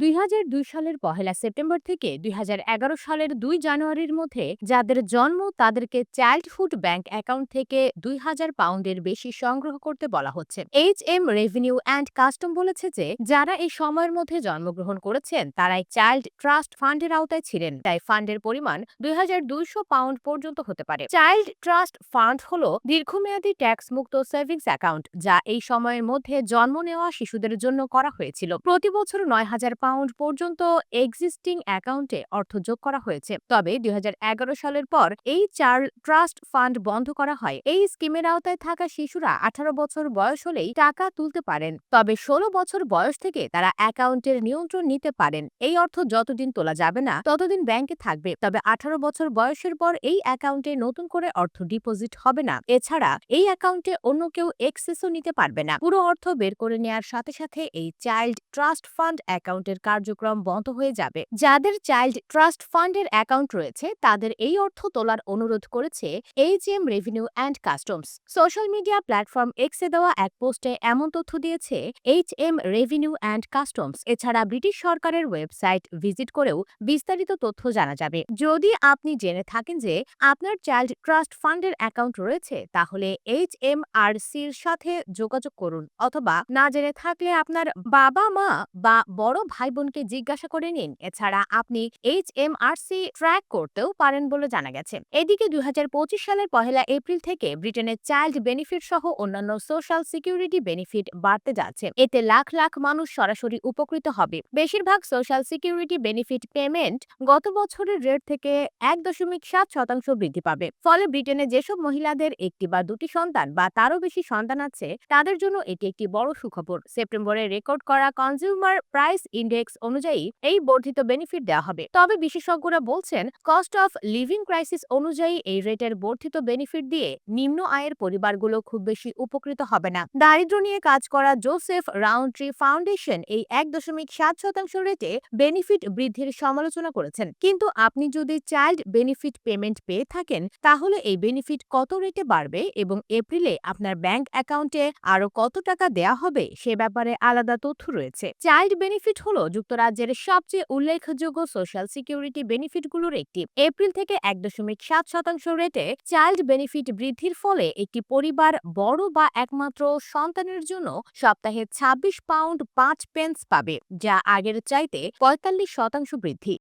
দুই হাজার দুই সালের পহেলা সেপ্টেম্বর থেকে দুই হাজার এগারো সালের দুই জানুয়ারির মধ্যে যাদের জন্ম তাদেরকে চাইল্ডহুড ব্যাংক অ্যাকাউন্ট থেকে দুই হাজার পাউন্ডের বেশি সংগ্রহ করতে বলা হচ্ছে। H M revenue and custom বলেছে যে, যারা এই সময়ের মধ্যে জন্মগ্রহণ করেছেন, তারাই চাইল্ড ট্রাস্ট ফান্ডের আওতায় ছিলেন। তাই ফান্ডের পরিমাণ দুই হাজার দুইশো পাউন্ড পর্যন্ত হতে পারে। চাইল্ড ট্রাস্ট ফান্ড হল দীর্ঘমেয়াদী ট্যাক্স মুক্ত সেভিংস অ্যাকাউন্ট, যা এই সময়ের মধ্যে জন্ম নেওয়া শিশুদের জন্য করা হয়েছিল। প্রতি বছর নয় হাজার পাউন্ড পর্যন্ত এক্সিস্টিং অ্যাকাউন্টে অর্থ যোগ করা হয়েছে। তবে দুই হাজার এগারো সালের পর এই চার্ল ট্রাস্ট ফান্ড বন্ধ করা হয়। এই স্কিমের আওতায় থাকা শিশুরা আঠারো বছর বয়স হলেই টাকা তুলতে পারেন। তবে ষোলো বছর বয়স থেকে তারা অ্যাকাউন্টের নিয়ন্ত্রণ নিতে পারেন। এই অর্থ যতদিন তোলা যাবে না, ততদিন ব্যাংকে থাকবে। তবে আঠারো বছর বয়সের পর এই অ্যাকাউন্টে নতুন করে অর্থ ডিপোজিট হবে না। এছাড়া এই অ্যাকাউন্টে অন্য কেউ এক্সেসও নিতে পারবে না। পুরো অর্থ বের করে নেওয়ার সাথে সাথে এই চাইল্ড ট্রাস্ট ফান্ড অ্যাকাউন্টের কার্যক্রম বন্ধ হয়ে যাবে। যাদের চাইল্ড ট্রাস্ট ফান্ডের অ্যাকাউন্ট রয়েছে, তাদের এই অর্থ তোলার অনুরোধ করেছে H M revenue and customs social media platform এক্সে দেওয়া এক পোস্টে এমন তথ্য দিয়েছে H M revenue and customs এছাড়া ব্রিটিশ সরকারের ওয়েবসাইট ভিজিট করেও বিস্তারিত তথ্য জানা যাবে। যদি আপনি জেনে থাকেন যে আপনার চাইল্ড ট্রাস্ট ফান্ডের অ্যাকাউন্ট রয়েছে, তাহলে এইচ এম আর সির সাথে যোগাযোগ করুন। অথবা না জেনে থাকলে আপনার বাবা মা বা বড় ভাই বোনকে জিজ্ঞাসা করে নিন। এছাড়া আপনি H M R C track করতেও পারেন বলে জানা গেছে। এদিকে দুই হাজার পঁচিশ সালের পহেলা এপ্রিল থেকে ব্রিটেনের চাইল্ড বেনিফিট সহ অন্যান্য সোশ্যাল সিকিউরিটি বেনিফিট বাড়তে যাচ্ছে। এতে লাখ লাখ মানুষ সরাসরি উপকৃত হবে। বেশিরভাগ সোশ্যাল সিকিউরিটি বেনিফিট পেমেন্ট গত বছরের রেট থেকে এক দশমিক সাত শতাংশ বৃদ্ধি পাবে। ফলে ব্রিটেনে যেসব মহিলাদের একটি বা দুটি সন্তান বা তারও বেশি সন্তান আছে, তাদের জন্য এটি একটি বড় সুখবর। সেপ্টেম্বরে রেকর্ড করা কনজিউমার প্রাইস ইন্ডেক্স অনুযায়ী এই বর্ধিত বেনিফিট দেওয়া হবে। তবে বিশেষজ্ঞরা বলছেন কস্ট অফ লিভিং ক্রাইসিস অনুযায়ী এই রেটের বর্ধিত বেনিফিট দিয়ে নিম্ন আয়ের পরিবারগুলো খুব বেশি উপকৃত হবে না। দারিদ্র নিয়ে কাজ করা জোসেফ রাউন্ডট্রি ফাউন্ডেশন এই এক দশমিক সাত শতাংশ রেটে বেনিফিট বৃদ্ধির সমালোচনা করেছেন। কিন্তু আপনি যদি চাইল্ড বেনিফিট পেমেন্ট পেয়ে থাকেন, তাহলে এই বেনিফিট কত রেটে বাড়বে এবং এপ্রিলে আপনার ব্যাংক অ্যাকাউন্টে আরও কত টাকা দেয়া হবে, সে ব্যাপারে আলাদা তথ্য রয়েছে। চাইল্ড বেনিফিট হলো যুক্তরাজ্যের সবচেয়ে উল্লেখযোগ্য সোশ্যাল সিকিউরিটি বেনিফিটগুলোর একটি। এপ্রিল থেকে এক দশমিক সাত শতাংশ রেটে চাইল্ড বেনিফিট বৃদ্ধির ফলে একটি পরিবার বড় বা একমাত্র সন্তানের জন্য সপ্তাহে ২৬ পাউন্ড পাঁচ পেন্স পাবে, যা আগের চাইতে পঁয়তাল্লিশ শতাংশ বৃদ্ধি।